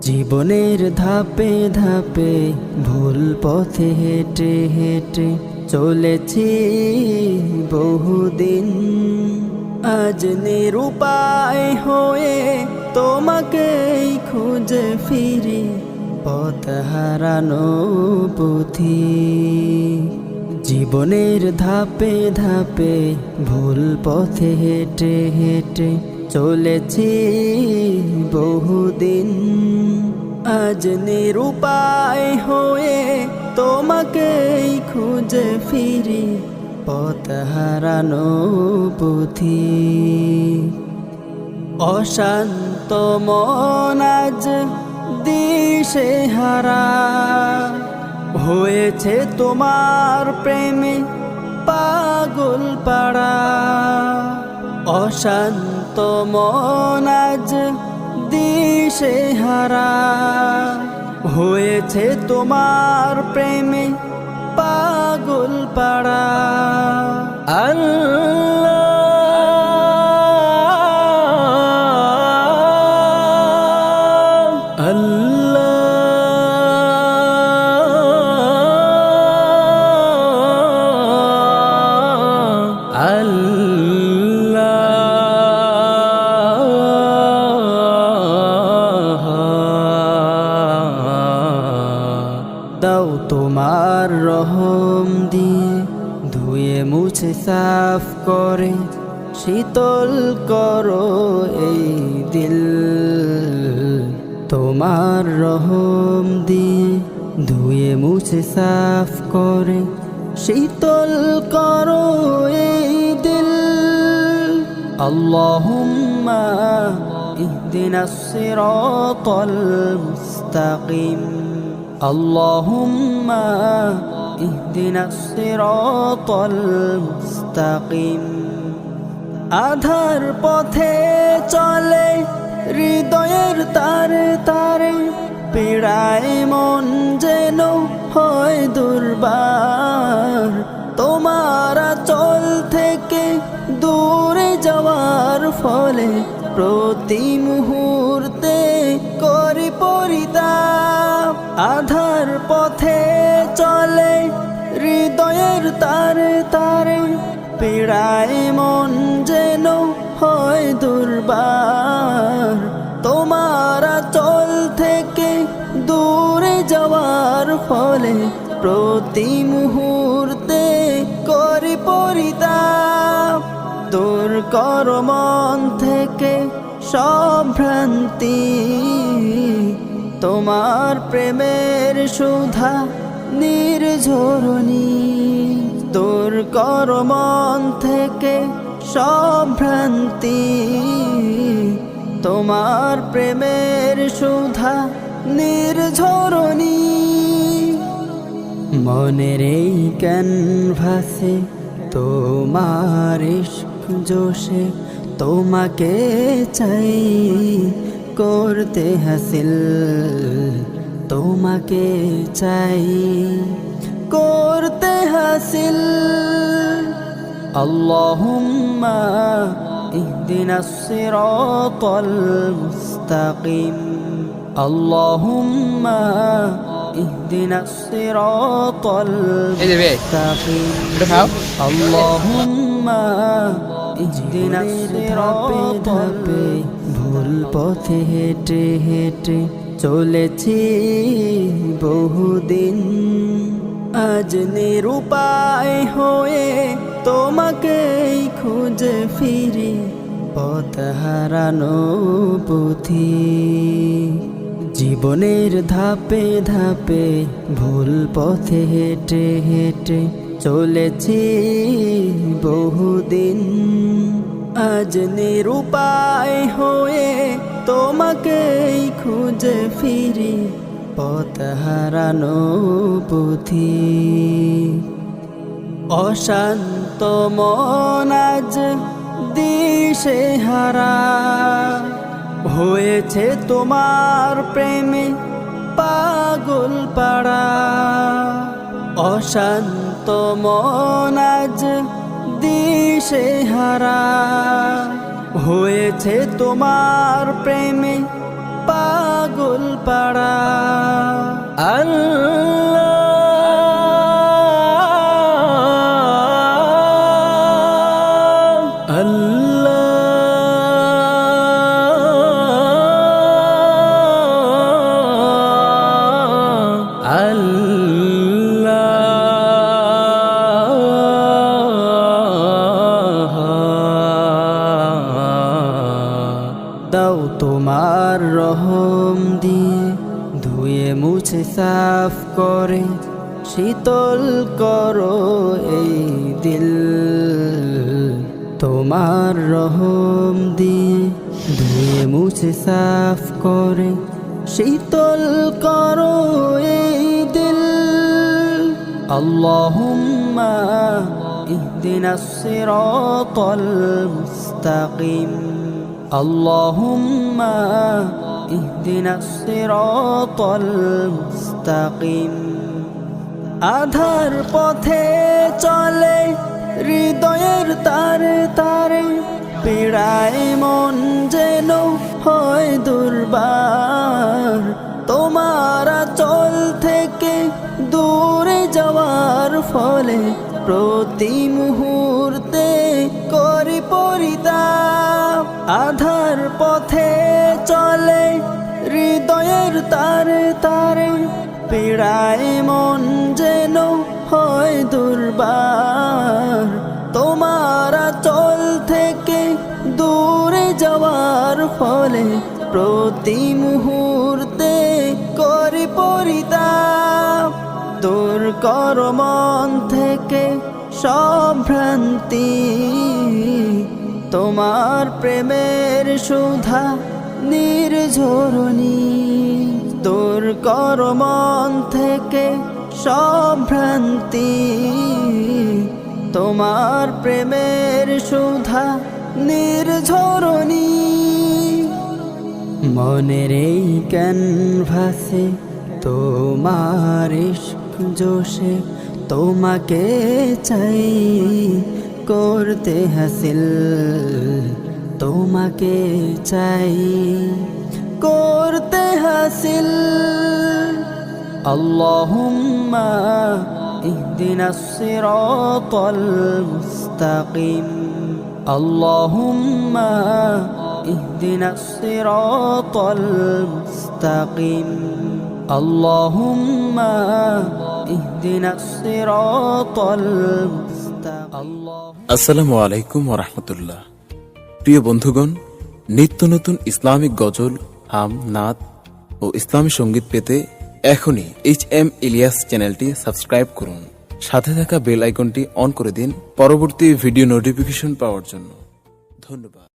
জীবনের ধাপে ধাপে ভুল পথে হেঁটে হেঁটে চলেছি বহুদিন। আজ নিরুপায় হয়ে তোমাকেই খুঁজে ফিরি, পথ হারানো পুথি। জীবনের ধাপে ধাপে ভুল পথে হেঁটে হেঁটে চলেছি বহুদিন। আজ নিরুপায় হয়ে তোমাকেই খুঁজে ফিরি, পথ হারানো পুথি। অশান্ত মন আজ দিশে হারা, হয়েছে তোমার প্রেমে পাগল পাড়া। অশান্ত মন আজ দিশে হারা। হয়েছে তোমার প্রেমে পাগল পাড়া। আল্লাহ তোমার রহম দিয়ে ধুয়ে মুছে সাফ করে শীতল করো এই দিল তোমার রহম দিয়ে ধুয়ে মুছে সাফ করে শীতল করো এই দিল আল্লাহুম্মা اهدنا الصراط المستقيم اللهم اهدنا الصراط المستقيم আধার পথে চলে হৃদয়ের তারে তারে পীড়ায় মন যেন হয় দুর্বার তোমার চল থেকে দূরে যাওয়ার ফলে প্রতি মুহূর্তে করি পরিতাপ আধার তারে তারে পীড়ায় মন যেন হয় দুর্বার। তোমার চল থেকে দূরে যাওয়ার ফলে প্রতি মুহূর্তে করি পরিতাপ। দূর কর মন থেকে সব ভ্রান্তি। তোমার প্রেমের সুধা নির্ঝরণী। দূর কর মন থেকে সব ভ্রান্তি। তোমার প্রেমের সুধা নির্ঝরণী। মনের এই ক্যানভাসে তোমার জোশে তোমাকে চাই। করতে হাসিল তোমাকে চাই। করতে হাসিল আল্লাহুম্মা اهدنا الصراط المستقيم اللهم اهدنا الصراط এই যে বে, المستقيم এটা খাও اللهم اهدنا الصراط ভুল পথে হেঁটে হেঁটে চলেছি বহুদিন আজ নিরুপায় হয়ে তোমাকেই খুঁজে ফিরি, পথ হারানো পুথি। জীবনের ধাপে ধাপে ভুল পথে হেঁটে হেঁটে চলেছি বহুদিন। আজ নিরুপায় হয়ে তোমাকেই খুঁজে ফিরি পথ হারানো পুথি। অশান্ত মন আজ দিশে হারা। হয়েছে তোমার প্রেমে পাগল পাড়া। অশান্ত মন আজ দিশে হারা। হয়েছে তোমার প্রেমে পাগল পাড়া। আল্লাহ তার রহম দিয়ে ধুয়ে মুছে সাফ করে, শীতল করো এই দিল। তোমার রহম দিয়ে ধুয়ে মুছে সাফ করে, শীতল করো এই দিল। আল্লাহুম্মা ইহদিনাস সিরাতাল মুস্তাকিম। اللهم اهدنا الصراط المستقيم আধার পথে চলে হৃদয়ের তারে তারে পীড়ায় মন যেন হয় দুর্বার তোমার চল থেকে দূরে যাওয়ার ফলে প্রতি মুহূর্তে করি পরিতাপ আধার পথে চলে, হৃদয়ের তারে তারে পীড়ায় মন যেন হয় দুর্বার। তোমার চল থেকে দূরে যাওয়ার ফলে প্রতি মুহূর্তে করি পরিতাপ। দূর কর মন থেকে সব ভ্রান্তি তোমার প্রেমের সুধা নির্ঝরণী। দূর কর মন থেকে সব ভ্রান্তি তোমার প্রেমের সুধা নির্ঝরণী। মনের এই ক্যানভাসে তোমার ইশক জোশে তোমাকে চাই। করতে হাসিল তোমাকে চাই করতে হাসিল اللهم اهدنا الصراط المستقيم اللهم اهدنا الصراط المستقيم اللهم اهدنا الصراط المستقيم আসসালামু আলাইকুম ওরহমতুল্লাহ প্রিয় বন্ধুগণ, নিত্য নতুন ইসলামিক গজল, হাম, নাত ও ইসলামী সংগীত পেতে এখনই এইচ এম ইলিয়াস চ্যানেলটি সাবস্ক্রাইব করুন। সাথে থাকা বেল আইকনটি অন করে দিন পরবর্তী ভিডিও নোটিফিকেশন পাওয়ার জন্য। ধন্যবাদ।